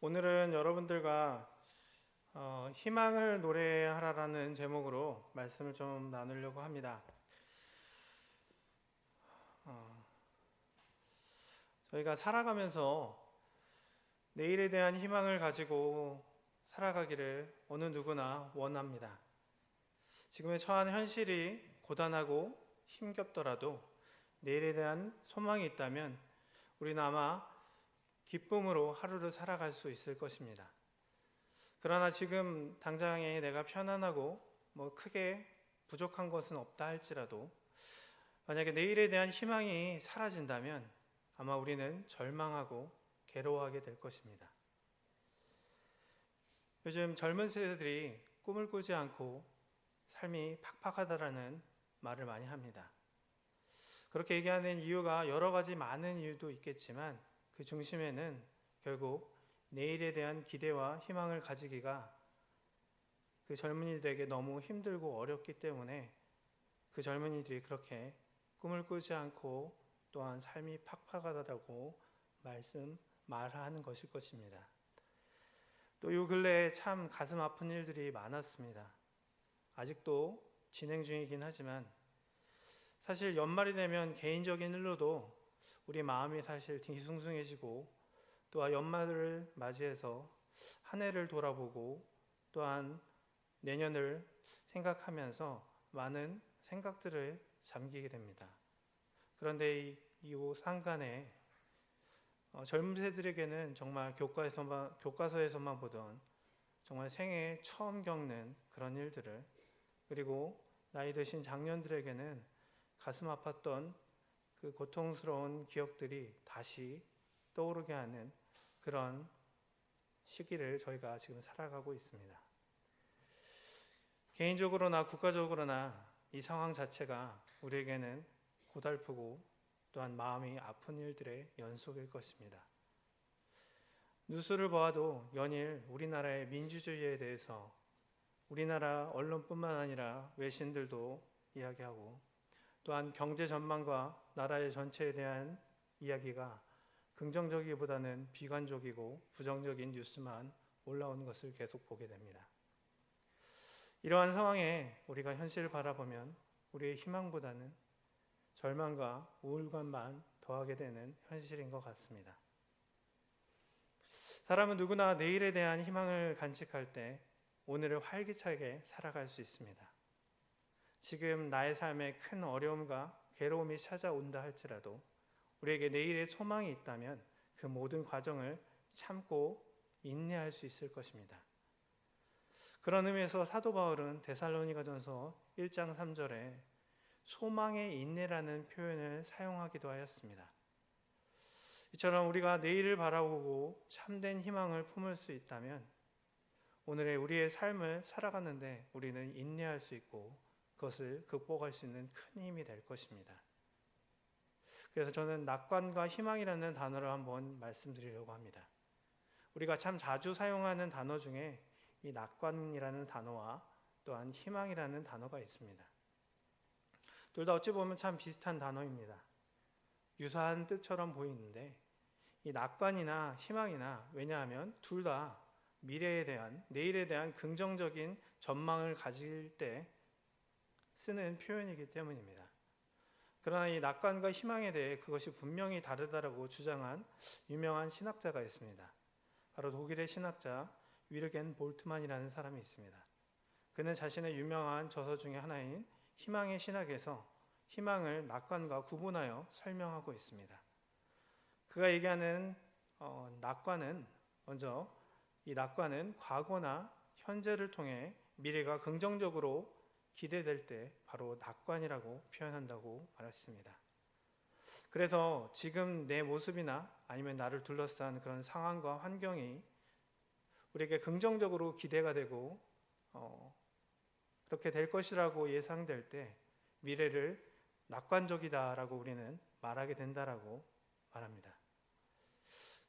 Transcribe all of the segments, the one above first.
오늘은 여러분들과 어, 희망을 노래하라라는 제목으로 말씀을 좀 나누려고 합니다. 어, 저희가 살아가면서 내일에 대한 희망을 가지고 살아가기를 어느 누구나 원합니다. 지금의 처한 현실이 고단하고 힘겹더라도 내일에 대한 소망이 있다면 우리는 아마 기쁨으로 하루를 살아갈 수 있을 것입니다. 그러나 지금 당장에 내가 편안하고 뭐 크게 부족한 것은 없다 할지라도 만약에 내일에 대한 희망이 사라진다면 아마 우리는 절망하고 괴로워하게 될 것입니다. 요즘 젊은 세대들이 꿈을 꾸지 않고 삶이 팍팍하다라는 말을 많이 합니다. 그렇게 얘기하는 이유가 여러 가지 많은 이유도 있겠지만 그 중심에는 결국 내일에 대한 기대와 희망을 가지기가 그 젊은이들에게 너무 힘들고 어렵기 때문에 그 젊은이들이 그렇게 꿈을 꾸지 않고 또한 삶이 팍팍하다고 말씀 말하는 것일 것입니다. 또 요 근래에 참 가슴 아픈 일들이 많았습니다. 아직도 진행 중이긴 하지만 사실 연말이 되면 개인적인 일로도 우리 마음이 사실 뒤숭숭해지고 또한 연말을 맞이해서 한 해를 돌아보고 또한 내년을 생각하면서 많은 생각들을 잠기게 됩니다. 그런데 이, 이 상간에 어, 젊은 세들에게는 정말 교과에서만, 교과서에서만 보던 정말 생애 처음 겪는 그런 일들을 그리고 나이 드신 장년들에게는 가슴 아팠던 그 고통스러운 기억들이 다시 떠오르게 하는 그런 시기를 저희가 지금 살아가고 있습니다. 개인적으로나 국가적으로나 이 상황 자체가 우리에게는 고달프고 또한 마음이 아픈 일들의 연속일 것입니다. 뉴스를 보아도 연일 우리나라의 민주주의에 대해서 우리나라 언론뿐만 아니라 외신들도 이야기하고 또한 경제 전망과 나라의 전체에 대한 이야기가 긍정적이보다는 비관적이고 부정적인 뉴스만 올라오는 것을 계속 보게 됩니다. 이러한 상황에 우리가 현실을 바라보면 우리의 희망보다는 절망과 우울감만 더하게 되는 현실인 것 같습니다. 사람은 누구나 내일에 대한 희망을 간직할 때 오늘을 활기차게 살아갈 수 있습니다. 지금 나의 삶에 큰 어려움과 괴로움이 찾아온다 할지라도 우리에게 내일의 소망이 있다면 그 모든 과정을 참고 인내할 수 있을 것입니다. 그런 의미에서 사도 바울은 데살로니가전서 1장 3절에 소망의 인내라는 표현을 사용하기도 하였습니다. 이처럼 우리가 내일을 바라보고 참된 희망을 품을 수 있다면 오늘의 우리의 삶을 살아가는데 우리는 인내할 수 있고 그것을 극복할 수 있는 큰 힘이 될 것입니다. 그래서 저는 낙관과 희망이라는 단어를 한번 말씀드리려고 합니다. 우리가 참 자주 사용하는 단어 중에 이 낙관이라는 단어와 또한 희망이라는 단어가 있습니다. 둘 다 어찌 보면 참 비슷한 단어입니다. 유사한 뜻처럼 보이는데 이 낙관이나 희망이나 왜냐하면 둘 다 미래에 대한 내일에 대한 긍정적인 전망을 가질 때 쓰는 표현이기 때문입니다. 그러나 이 낙관과 희망에 대해 그것이 분명히 다르다라고 주장한 유명한 신학자가 있습니다. 바로 독일의 신학자 위르겐 볼트만이라는 사람이 있습니다. 그는 자신의 유명한 저서 중에 하나인 희망의 신학에서 희망을 낙관과 구분하여 설명하고 있습니다. 그가 얘기하는 어, 낙관은 먼저 이 낙관은 과거나 현재를 통해 미래가 긍정적으로 기대될 때 바로 낙관이라고 표현한다고 말했습니다. 그래서 지금 내 모습이나 아니면 나를 둘러싼 그런 상황과 환경이 우리에게 긍정적으로 기대가 되고 어, 그렇게 될 것이라고 예상될 때 미래를 낙관적이다라고 우리는 말하게 된다라고 말합니다.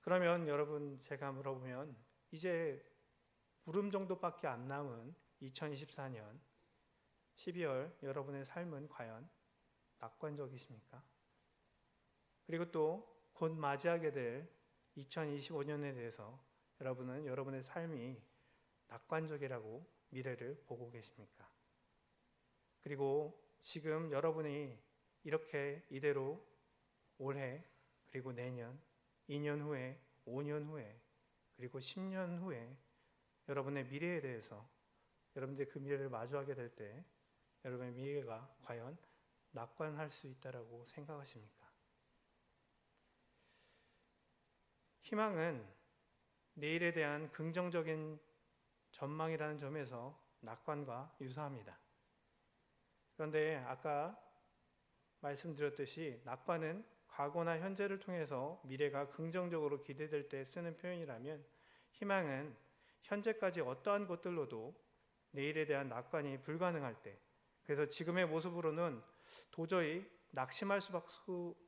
그러면 여러분 제가 물어보면 이제 부름 정도밖에 안 남은 2024년 12월 여러분의 삶은 과연 낙관적이십니까? 그리고 또 곧 맞이하게 될 2025년에 대해서 여러분은 여러분의 삶이 낙관적이라고 미래를 보고 계십니까? 그리고 지금 여러분이 이렇게 이대로 올해 그리고 내년, 2년 후에, 5년 후에 그리고 10년 후에 여러분의 미래에 대해서 여러분들이 그 미래를 마주하게 될 때 여러분의 미래가 과연 낙관할 수 있다라고 생각하십니까? 희망은 내일에 대한 긍정적인 전망이라는 점에서 낙관과 유사합니다. 그런데 아까 말씀드렸듯이 낙관은 과거나 현재를 통해서 미래가 긍정적으로 기대될 때 쓰는 표현이라면 희망은 현재까지 어떠한 것들로도 내일에 대한 낙관이 불가능할 때 그래서 지금의 모습으로는 도저히 낙심할 수밖에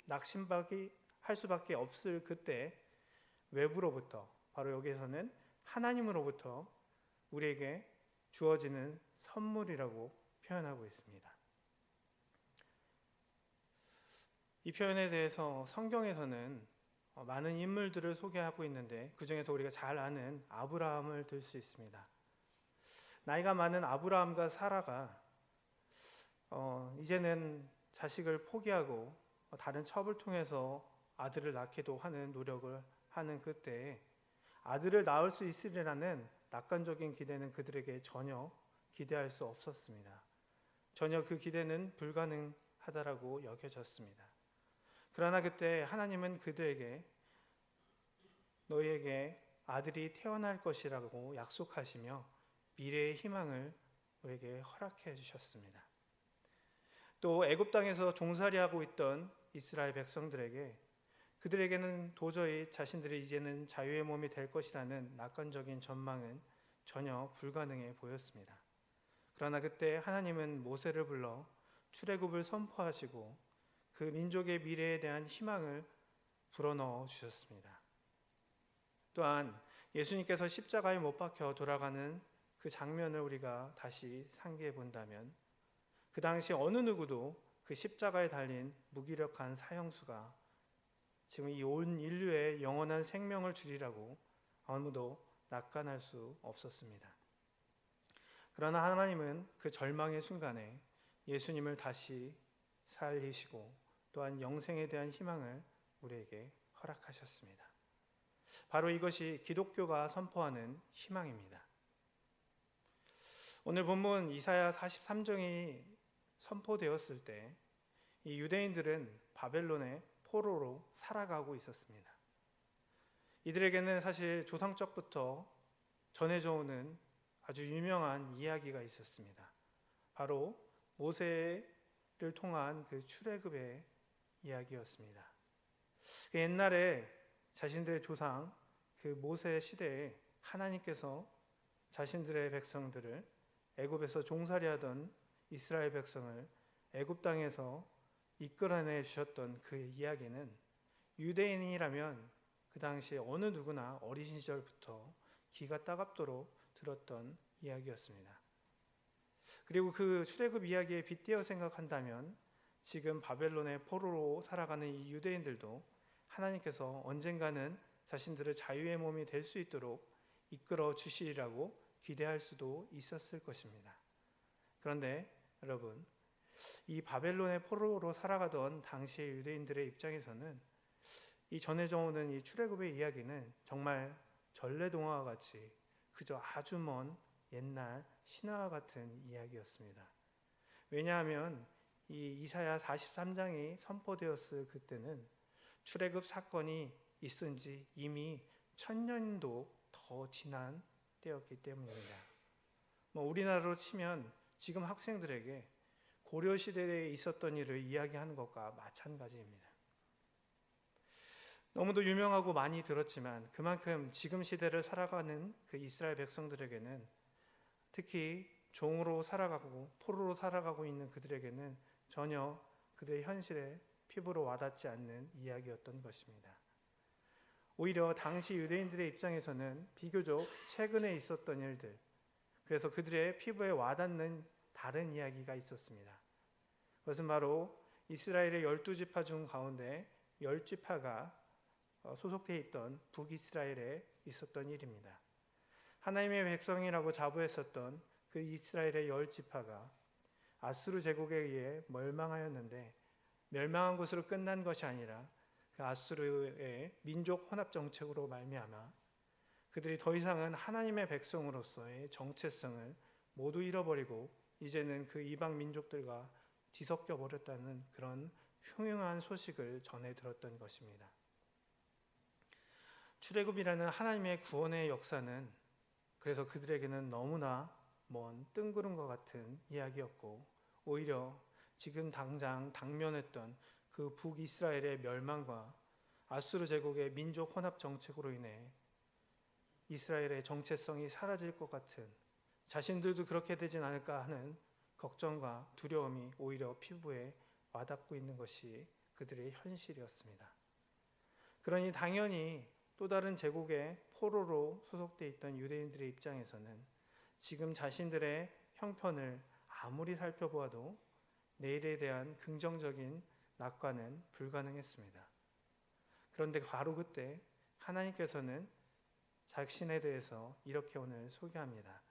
낙심밖에 할 수밖에 없을 그때 외부로부터 바로 여기에서는 하나님으로부터 우리에게 주어지는 선물이라고 표현하고 있습니다. 이 표현에 대해서 성경에서는 어, 많은 인물들을 소개하고 있는데 그 중에서 우리가 잘 아는 아브라함을 들 수 있습니다. 나이가 많은 아브라함과 사라가 어, 이제는 자식을 포기하고 다른 첩을 통해서 아들을 낳기도 하는 노력을 하는 그때 아들을 낳을 수 있으리라는 낙관적인 기대는 그들에게 전혀 기대할 수 없었습니다. 전혀 그 기대는 불가능하다라고 여겨졌습니다. 그러나 그때 하나님은 그들에게 너희에게 아들이 태어날 것이라고 약속하시며 미래의 희망을 우리에게 허락해 주셨습니다. 또 애굽 땅에서 종살이하고 있던 이스라엘 백성들에게 그들에게는 도저히 자신들이 이제는 자유의 몸이 될 것이라는 낙관적인 전망은 전혀 불가능해 보였습니다. 그러나 그때 하나님은 모세를 불러 출애굽을 선포하시고 그 민족의 미래에 대한 희망을 불어넣어 주셨습니다. 또한 예수님께서 십자가에 못 박혀 돌아가는 그 장면을 우리가 다시 상기해 본다면 그 당시 어느 누구도 그 십자가에 달린 무기력한 사형수가 지금 이 온 인류의 영원한 생명을 주리라고 아무도 낙관할 수 없었습니다. 그러나 하나님은 그 절망의 순간에 예수님을 다시 살리시고 또한 영생에 대한 희망을 우리에게 허락하셨습니다. 바로 이것이 기독교가 선포하는 희망입니다. 오늘 본문 이사야 43장이 선포되었을 때 이 유대인들은 바벨론의 포로로 살아가고 있었습니다. 이들에게는 사실 조상적부터 전해져 오는 아주 유명한 이야기가 있었습니다. 바로 모세를 통한 그 출애굽의 이야기였습니다. 그 옛날에 자신들의 조상 그 모세 시대에 하나님께서 자신들의 백성들을 애굽에서 종살이하던 이스라엘 백성을 애굽 땅에서 이끌어내 주셨던 그 이야기는 유대인이라면 그 당시에 어느 누구나 어린 시절부터 귀가 따갑도록 들었던 이야기였습니다. 그리고 그 출애굽 이야기에 빗대어 생각한다면 지금 바벨론의 포로로 살아가는 이 유대인들도 하나님께서 언젠가는 자신들의 자유의 몸이 될 수 있도록 이끌어 주시리라고 기대할 수도 있었을 것입니다. 그런데 여러분, 이 바벨론의 포로로 살아가던 당시의 유대인들의 입장에서는 이 전해져 오는 이 출애굽의 이야기는 정말 전래 동화와 같이 그저 아주 먼 옛날 신화와 같은 이야기였습니다. 왜냐하면 이 이사야 43장이 선포되었을 그때는 출애굽 사건이 있은 지 이미 천년도 더 지난 때였기 때문입니다. 뭐 우리나라로 치면 지금 학생들에게 고려 시대에 있었던 일을 이야기하는 것과 마찬가지입니다. 너무도 유명하고 많이 들었지만 그만큼 지금 시대를 살아가는 그 이스라엘 백성들에게는 특히 종으로 살아가고 포로로 살아가고 있는 그들에게는 전혀 그들의 현실에 피부로 와닿지 않는 이야기였던 것입니다. 오히려 당시 유대인들의 입장에서는 비교적 최근에 있었던 일들, 그래서 그들의 피부에 와닿는 다른 이야기가 있었습니다. 그것은 바로 이스라엘의 열두 지파 중 가운데 열 지파가 어, 소속돼 있던 북이스라엘에 있었던 일입니다. 하나님의 백성이라고 자부했었던 그 이스라엘의 열 지파가 아수르 제국에 의해 멸망하였는데 멸망한 것으로 끝난 것이 아니라 그 아수르의 민족 혼합 정책으로 말미암아 그들이 더 이상은 하나님의 백성으로서의 정체성을 모두 잃어버리고 이제는 그 이방 민족들과 뒤섞여 버렸다는 그런 흉흉한 소식을 전해 들었던 것입니다. 출애굽이라는 하나님의 구원의 역사는 그래서 그들에게는 너무나 먼 뜬구름과 같은 이야기였고 오히려 지금 당장 당면했던 그 북이스라엘의 멸망과 아수르 제국의 민족 혼합 정책으로 인해 이스라엘의 정체성이 사라질 것 같은 자신들도 그렇게 되진 않을까 하는 걱정과 두려움이 오히려 피부에 와닿고 있는 것이 그들의 현실이었습니다. 그러니 당연히 또 다른 제국의 포로로 소속돼 있던 유대인들의 입장에서는 지금 자신들의 형편을 아무리 살펴보아도 내일에 대한 긍정적인 낙관은 불가능했습니다. 그런데 바로 그때 하나님께서는 자신에 대해서 이렇게 오늘 소개합니다.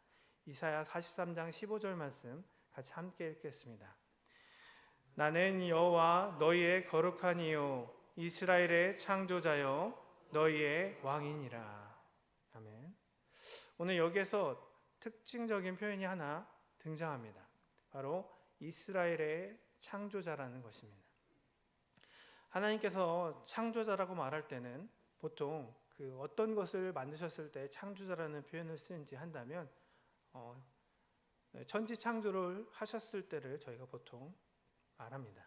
이사야 43장 15절 말씀 같이 함께 읽겠습니다. 나는 여호와 너희의 거룩한 이요 이스라엘의 창조자요 너희의 왕이니라. 아멘. 오늘 여기에서 특징적인 표현이 하나 등장합니다. 바로 이스라엘의 창조자라는 것입니다. 하나님께서 창조자라고 말할 때는 보통 그 어떤 것을 만드셨을 때 창조자라는 표현을 쓰는지 한다면 어, 천지 창조를 하셨을 때를 저희가 보통 말합니다.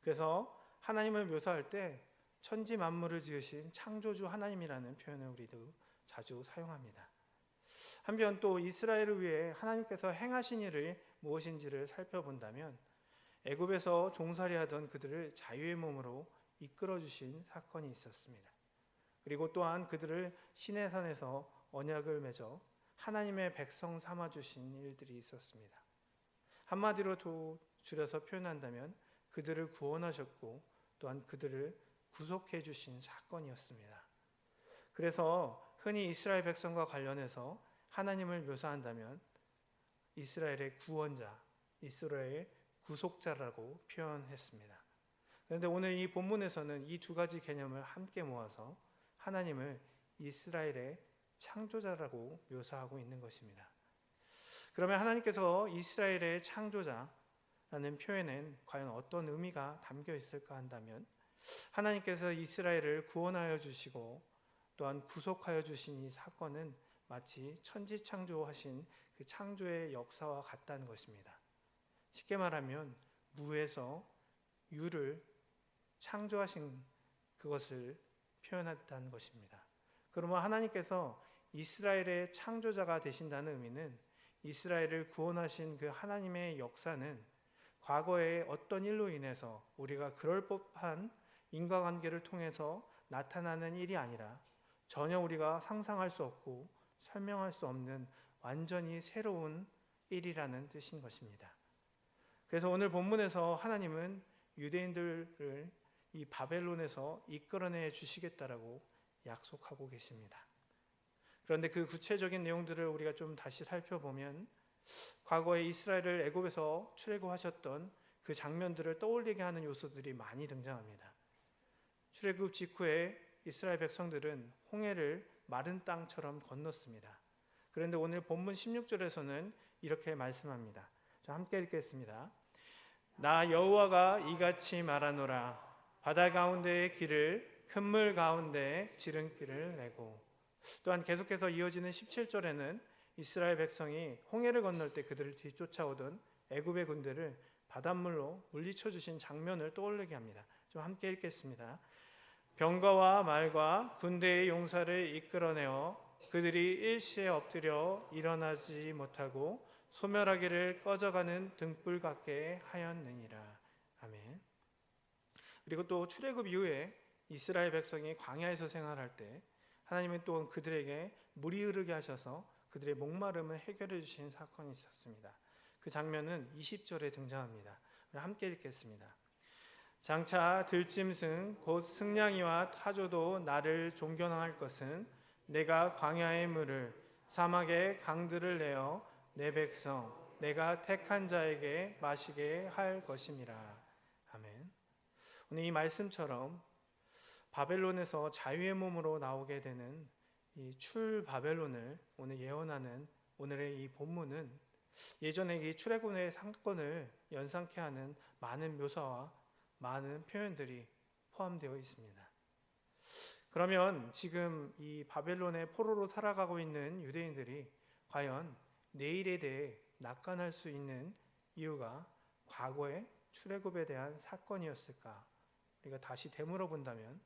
그래서 하나님을 묘사할 때 천지 만물을 지으신 창조주 하나님이라는 표현을 우리도 자주 사용합니다. 한편 또 이스라엘을 위해 하나님께서 행하신 일을 무엇인지를 살펴본다면 애굽에서 종살이 하던 그들을 자유의 몸으로 이끌어 주신 사건이 있었습니다. 그리고 또한 그들을 시내산에서 언약을 맺어 하나님의 백성 삼아 주신 일들이 있었습니다. 한마디로 도 줄여서 표현한다면 그들을 구원하셨고 또한 그들을 구속해 주신 사건이었습니다. 그래서 흔히 이스라엘 백성과 관련해서 하나님을 묘사한다면 이스라엘의 구원자, 이스라엘의 구속자라고 표현했습니다. 그런데 오늘 이 본문에서는 이 두 가지 개념을 함께 모아서 하나님을 이스라엘의 창조자라고 묘사하고 있는 것입니다. 그러면 하나님께서 이스라엘의 창조자라는 표현엔 과연 어떤 의미가 담겨 있을까 한다면 하나님께서 이스라엘을 구원하여 주시고 또한 구속하여 주신 이 사건은 마치 천지 창조하신 그 창조의 역사와 같다는 것입니다. 쉽게 말하면 무에서 유를 창조하신 그것을 표현했다는 것입니다. 그러면 하나님께서 이스라엘의 창조자가 되신다는 의미는 이스라엘을 구원하신 그 하나님의 역사는 과거에 어떤 일로 인해서 우리가 그럴 법한 인과관계를 통해서 나타나는 일이 아니라 전혀 우리가 상상할 수 없고 설명할 수 없는 완전히 새로운 일이라는 뜻인 것입니다. 그래서 오늘 본문에서 하나님은 유대인들을 이 바벨론에서 이끌어내 주시겠다라고 약속하고 계십니다. 그런데 그 구체적인 내용들을 우리가 좀 다시 살펴보면 과거에 이스라엘을 애굽에서 출애굽하셨던 그 장면들을 떠올리게 하는 요소들이 많이 등장합니다. 출애굽 직후에 이스라엘 백성들은 홍해를 마른 땅처럼 건넜습니다. 그런데 오늘 본문 16절에서는 이렇게 말씀합니다. 자, 함께 읽겠습니다. 나 여호와가 이같이 말하노라 바다 가운데의 길을 큰 물 가운데 지름길을 내고 또한 계속해서 이어지는 17절에는 이스라엘 백성이 홍해를 건널 때 그들을 뒤쫓아오던 애굽의 군대를 바닷물로 물리쳐 주신 장면을 떠올리게 합니다. 좀 함께 읽겠습니다. 병거와 말과 군대의 용사를 이끌어내어 그들이 일시에 엎드려 일어나지 못하고 소멸하기를 꺼져가는 등불 같게 하였느니라. 아멘. 그리고 또 출애굽 이후에 이스라엘 백성이 광야에서 생활할 때 하나님은 또 그들에게 물이 흐르게 하셔서 그들의 목마름을 해결해 주신 사건이 있었습니다. 그 장면은 20절에 등장합니다. 함께 읽겠습니다. 장차 들짐승 곧 승냥이와 타조도 나를 존경할 것은 내가 광야의 물을 사막의 강들을 내어 내 백성 내가 택한 자에게 마시게 할 것임이라. 아멘. 오늘 이 말씀처럼 바벨론에서 자유의 몸으로 나오게 되는 이 출 바벨론을 오늘 예언하는 오늘의 이 본문은 예전에 이 출애굽의 사건을 연상케 하는 많은 묘사와 많은 표현들이 포함되어 있습니다. 그러면 지금 이 바벨론의 포로로 살아가고 있는 유대인들이 과연 내일에 대해 낙관할 수 있는 이유가 과거의 출애굽에 대한 사건이었을까? 우리가 다시 되물어 본다면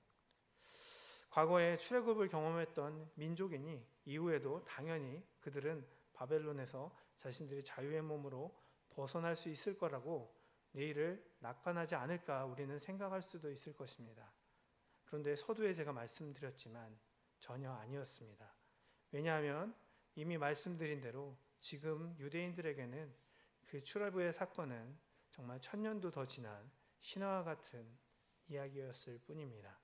과거에 출애굽을 경험했던 민족이니 이후에도 당연히 그들은 바벨론에서 자신들이 자유의 몸으로 벗어날 수 있을 거라고 내일을 낙관하지 않을까 우리는 생각할 수도 있을 것입니다. 그런데 서두에 제가 말씀드렸지만 전혀 아니었습니다. 왜냐하면 이미 말씀드린 대로 지금 유대인들에게는 그 출애굽의 사건은 정말 천년도 더 지난 신화와 같은 이야기였을 뿐입니다.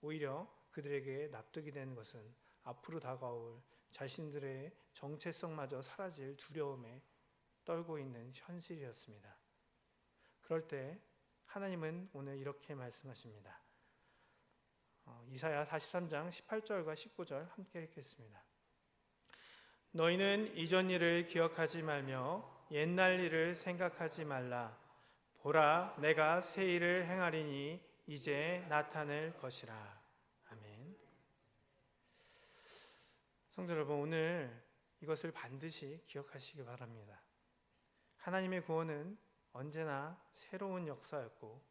오히려 그들에게 납득이 되는 것은 앞으로 다가올 자신들의 정체성마저 사라질 두려움에 떨고 있는 현실이었습니다. 그럴 때 하나님은 오늘 이렇게 말씀하십니다. 어, 이사야 43장 18절과 19절 함께 읽겠습니다. 너희는 이전 일을 기억하지 말며 옛날 일을 생각하지 말라. 보라, 내가 새 일을 행하리니 이제 나타낼 것이라. 아멘. 성도 여러분, 오늘 이것을 반드시 기억하시기 바랍니다. 하나님의 구원은 언제나 새로운 역사였고,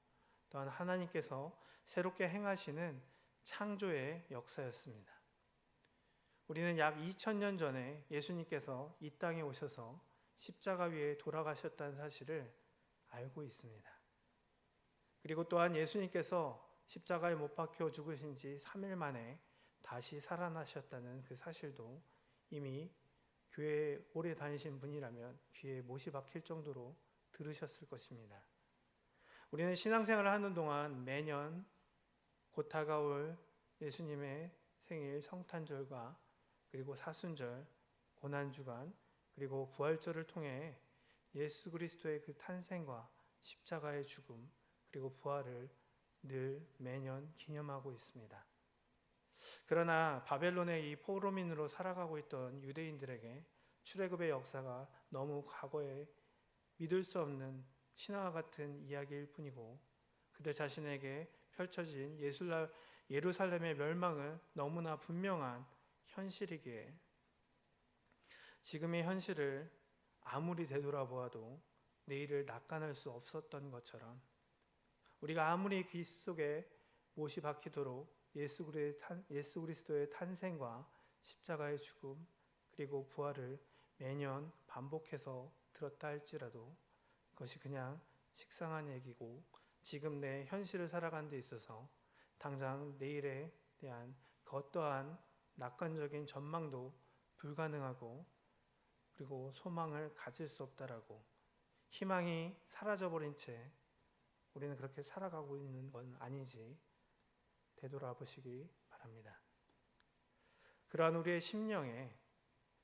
또한 하나님께서 새롭게 행하시는 창조의 역사였습니다. 우리는 약 2000년 전에 예수님께서 이 땅에 오셔서 십자가 위에 돌아가셨다는 사실을 알고 있습니다. 그리고 또한 예수님께서 십자가에 못 박혀 죽으신 지 3일 만에 다시 살아나셨다는 그 사실도 이미 교회에 오래 다니신 분이라면 귀에 못이 박힐 정도로 들으셨을 것입니다. 우리는 신앙생활을 하는 동안 매년 곧 다가올 예수님의 생일 성탄절과 그리고 사순절, 고난주간, 그리고 부활절을 통해 예수 그리스도의 그 탄생과 십자가의 죽음, 그리고 부활을 늘 매년 기념하고 있습니다. 그러나 바벨론의 이 포로민으로 살아가고 있던 유대인들에게 출애굽의 역사가 너무 과거에 믿을 수 없는 신화와 같은 이야기일 뿐이고 그들 자신에게 펼쳐진 예루살렘의 멸망은 너무나 분명한 현실이기에 지금의 현실을 아무리 되돌아보아도 내일을 낙관할 수 없었던 것처럼 우리가 아무리 귀 속에 못이 박히도록 예수 그리스도의 탄생과 십자가의 죽음 그리고 부활을 매년 반복해서 들었다 할지라도 그것이 그냥 식상한 얘기고 지금 내 현실을 살아가는 데 있어서 당장 내일에 대한 그 어떠한 낙관적인 전망도 불가능하고 그리고 소망을 가질 수 없다라고 희망이 사라져버린 채 우리는 그렇게 살아가고 있는 건 아니지 되돌아보시기 바랍니다. 그러한 우리의 심령에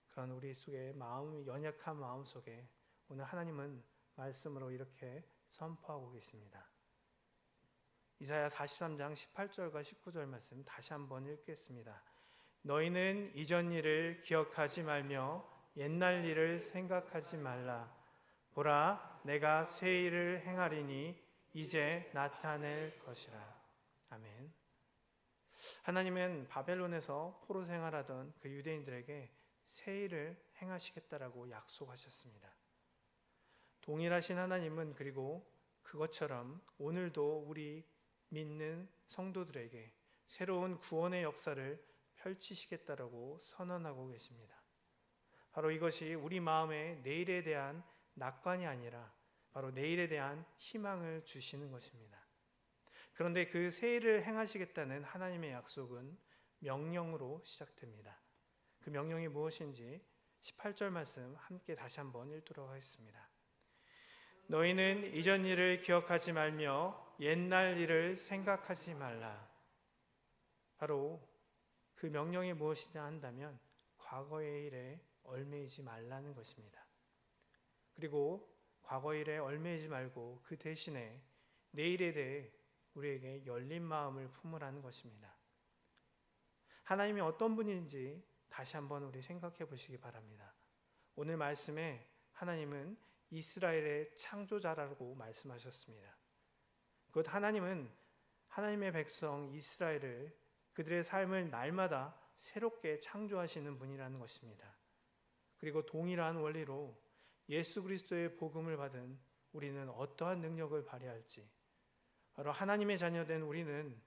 그러한 우리 속에 마음 연약한 마음 속에 오늘 하나님은 말씀으로 이렇게 선포하고 계십니다. 이사야 43장 18절과 19절 말씀 다시 한번 읽겠습니다. 너희는 이전 일을 기억하지 말며 옛날 일을 생각하지 말라. 보라, 내가 새 일을 행하리니 이제 나타낼 것이라. 아멘. 하나님은 바벨론에서 포로 생활하던 그 유대인들에게 새 일을 행하시겠다라고 약속하셨습니다. 동일하신 하나님은 그리고 그것처럼 오늘도 우리 믿는 성도들에게 새로운 구원의 역사를 펼치시겠다라고 선언하고 계십니다. 바로 이것이 우리 마음의 내일에 대한 낙관이 아니라 바로 내일에 대한 희망을 주시는 것입니다. 그런데 그 세일을 행하시겠다는 하나님의 약속은 명령으로 시작됩니다. 그 명령이 무엇인지 18절 말씀 함께 다시 한번 읽도록 하겠습니다. 너희는 이전 일을 기억하지 말며 옛날 일을 생각하지 말라. 바로 그 명령이 무엇이냐 한다면 과거의 일에 얼매이지 말라는 것입니다. 그리고 과거 일에 얼매이지 말고 그 대신에 내일에 대해 우리에게 열린 마음을 품으라는 것입니다. 하나님이 어떤 분인지 다시 한번 우리 생각해 보시기 바랍니다. 오늘 말씀에 하나님은 이스라엘의 창조자라고 말씀하셨습니다. 곧 하나님은 하나님의 백성 이스라엘을 그들의 삶을 날마다 새롭게 창조하시는 분이라는 것입니다. 그리고 동일한 원리로 예수 그리스도의 복음을 받은 우리는 어떠한 능력을 발휘할지 바로 하나님의 자녀된 우리는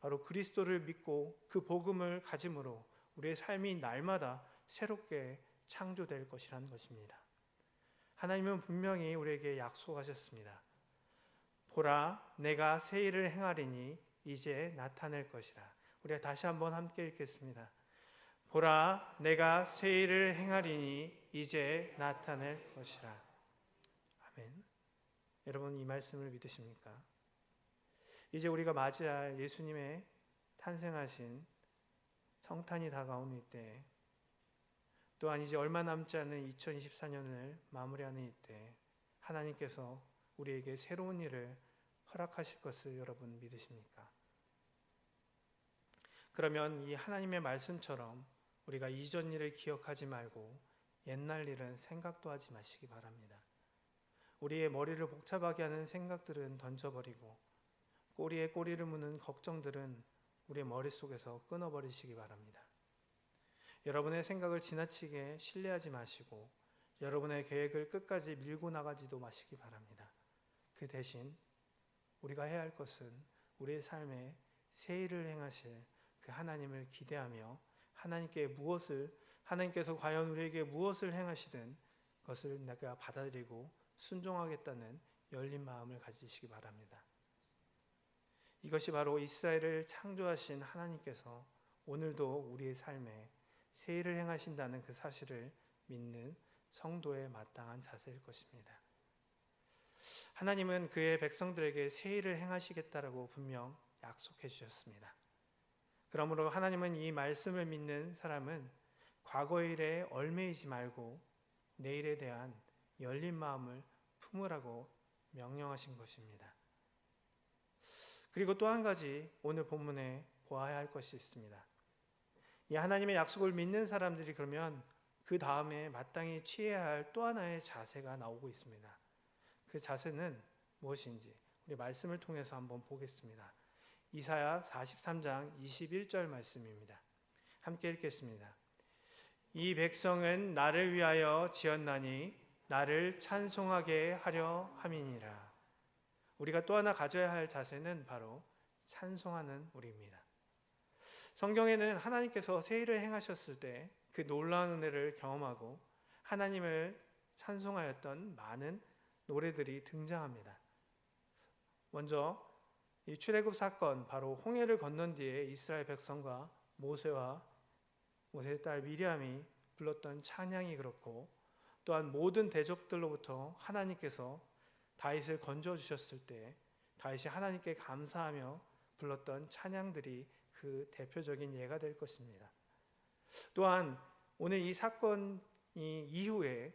바로 그리스도를 믿고 그 복음을 가짐으로 우리의 삶이 날마다 새롭게 창조될 것이라는 것입니다. 하나님은 분명히 우리에게 약속하셨습니다. 보라, 내가 새 일을 행하리니 이제 나타낼 것이라. 우리가 다시 한번 함께 읽겠습니다. 보라, 내가 새 일을 행하리니 이제 나타낼 것이라. 아멘. 여러분 이 말씀을 믿으십니까? 이제 우리가 맞이할 예수님의 탄생하신 성탄이 다가오는 이때 또한 이제 얼마 남지 않은 2024년을 마무리하는 이때 하나님께서 우리에게 새로운 일을 허락하실 것을 여러분 믿으십니까? 그러면 이 하나님의 말씀처럼 우리가 이전 일을 기억하지 말고 옛날 일은 생각도 하지 마시기 바랍니다. 우리의 머리를 복잡하게 하는 생각들은 던져버리고 꼬리에 꼬리를 무는 걱정들은 우리의 머릿속에서 끊어버리시기 바랍니다. 여러분의 생각을 지나치게 신뢰하지 마시고 여러분의 계획을 끝까지 밀고 나가지도 마시기 바랍니다. 그 대신 우리가 해야 할 것은 우리의 삶에 새 일을 행하실 그 하나님을 기대하며 하나님께 무엇을 하나님께서 과연 우리에게 무엇을 행하시든 그것을 내가 받아들이고 순종하겠다는 열린 마음을 가지시기 바랍니다. 이것이 바로 이스라엘을 창조하신 하나님께서 오늘도 우리의 삶에 새 일을 행하신다는 그 사실을 믿는 성도의 마땅한 자세일 것입니다. 하나님은 그의 백성들에게 새 일을 행하시겠다라고 분명 약속해 주셨습니다. 그러므로 하나님은 이 말씀을 믿는 사람은 과거의 일에 얼매이지 말고 내일에 대한 열린 마음을 품으라고 명령하신 것입니다. 그리고 또 한 가지 오늘 본문에 보아야 할 것이 있습니다. 이 하나님의 약속을 믿는 사람들이 그러면 그 다음에 마땅히 취해야 할 또 하나의 자세가 나오고 있습니다. 그 자세는 무엇인지 우리 말씀을 통해서 한번 보겠습니다. 이사야 43장 21절 말씀입니다. 함께 읽겠습니다. 이 백성은 나를 위하여 지었나니 나를 찬송하게 하려 함이니라. 우리가 또 하나 가져야 할 자세는 바로 찬송하는 우리입니다. 성경에는 하나님께서 새 일을 행하셨을 때 그 놀라운 은혜를 경험하고 하나님을 찬송하였던 많은 노래들이 등장합니다. 먼저 이 출애굽 사건 바로 홍해를 건넌 뒤에 이스라엘 백성과 모세와 모세의 딸 미리암이 불렀던 찬양이 그렇고 또한 모든 대적들로부터 하나님께서 다윗을 건져 주셨을 때 다윗이 하나님께 감사하며 불렀던 찬양들이 그 대표적인 예가 될 것입니다. 또한 오늘 이 사건이 이후에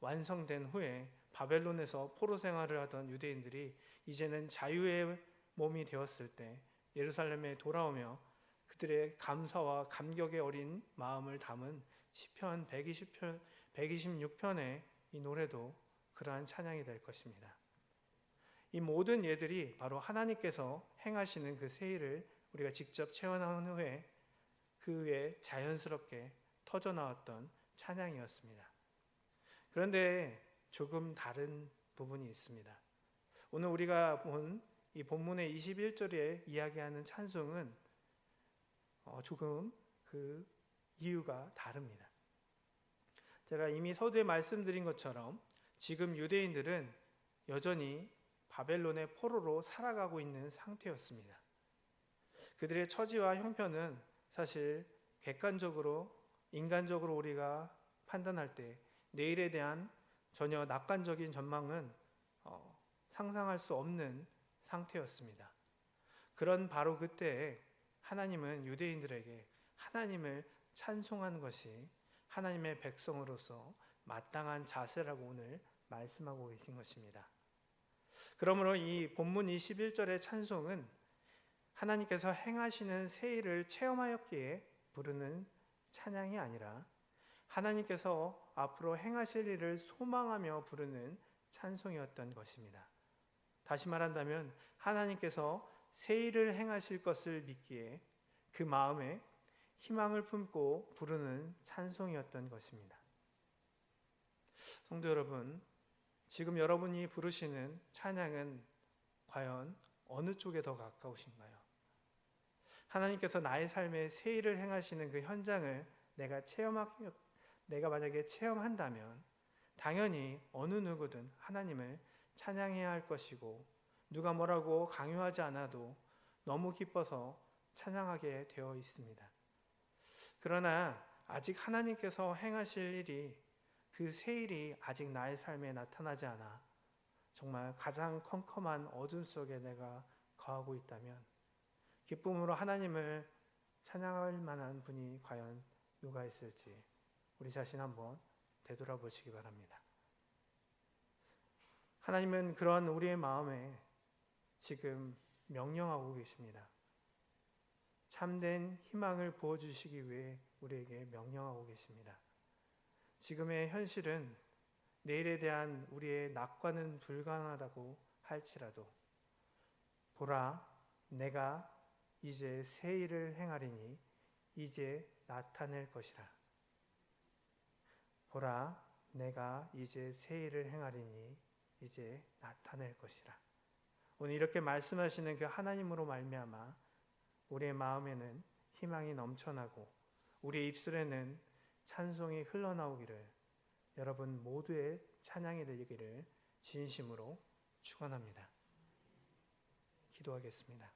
완성된 후에 바벨론에서 포로 생활을 하던 유대인들이 이제는 자유의 몸이 되었을 때 예루살렘에 돌아오며 그들의 감사와 감격의 어린 마음을 담은 시편 120편 126편의 이 노래도 그러한 찬양이 될 것입니다. 이 모든 예들이 바로 하나님께서 행하시는 그 세일을 우리가 직접 체험한 후에 그 위에 자연스럽게 터져 나왔던 찬양이었습니다. 그런데 조금 다른 부분이 있습니다. 오늘 우리가 본 이 본문의 21절에 이야기하는 찬송은 어, 조금 그 이유가 다릅니다. 제가 이미 서두에 말씀드린 것처럼 지금 유대인들은 여전히 바벨론의 포로로 살아가고 있는 상태였습니다. 그들의 처지와 형편은 사실 객관적으로 인간적으로 우리가 판단할 때 내일에 대한 전혀 낙관적인 전망은 어, 상상할 수 없는 상태였습니다. 그런 바로 그때에 하나님은 유대인들에게 하나님을 찬송하는 것이 하나님의 백성으로서 마땅한 자세라고 오늘 말씀하고 계신 것입니다. 그러므로 이 본문 21절의 찬송은 하나님께서 행하시는 새 일을 체험하였기에 부르는 찬양이 아니라 하나님께서 앞으로 행하실 일을 소망하며 부르는 찬송이었던 것입니다. 다시 말한다면 하나님께서 새 일을 행하실 것을 믿기에 그 마음에 희망을 품고 부르는 찬송이었던 것입니다. 성도 여러분, 지금 여러분이 부르시는 찬양은 과연 어느 쪽에 더 가까우신가요? 하나님께서 나의 삶에 새 일을 행하시는 그 현장을 내가 체험하 내가 만약에 체험한다면 당연히 어느 누구든 하나님을 찬양해야 할 것이고 누가 뭐라고 강요하지 않아도 너무 기뻐서 찬양하게 되어 있습니다. 그러나 아직 하나님께서 행하실 일이 그새 일이 아직 나의 삶에 나타나지 않아 정말 가장 컴컴한 어둠 속에 내가 거하고 있다면 기쁨으로 하나님을 찬양할 만한 분이 과연 누가 있을지 우리 자신 한번 되돌아보시기 바랍니다. 하나님은 그런 우리의 마음에 지금 명령하고 계십니다. 참된 희망을 부어주시기 위해 우리에게 명령하고 계십니다. 지금의 현실은 내일에 대한 우리의 낙관은 불가능하다고 할지라도 보라 내가 이제 새 일을 행하리니 이제 나타낼 것이라. 보라 내가 이제 새 일을 행하리니 이제 나타낼 것이라. 오늘 이렇게 말씀하시는 그 하나님으로 말미암아 우리의 마음에는 희망이 넘쳐나고 우리의 입술에는 찬송이 흘러나오기를 여러분 모두의 찬양이 되기를 진심으로 축원합니다. 기도하겠습니다.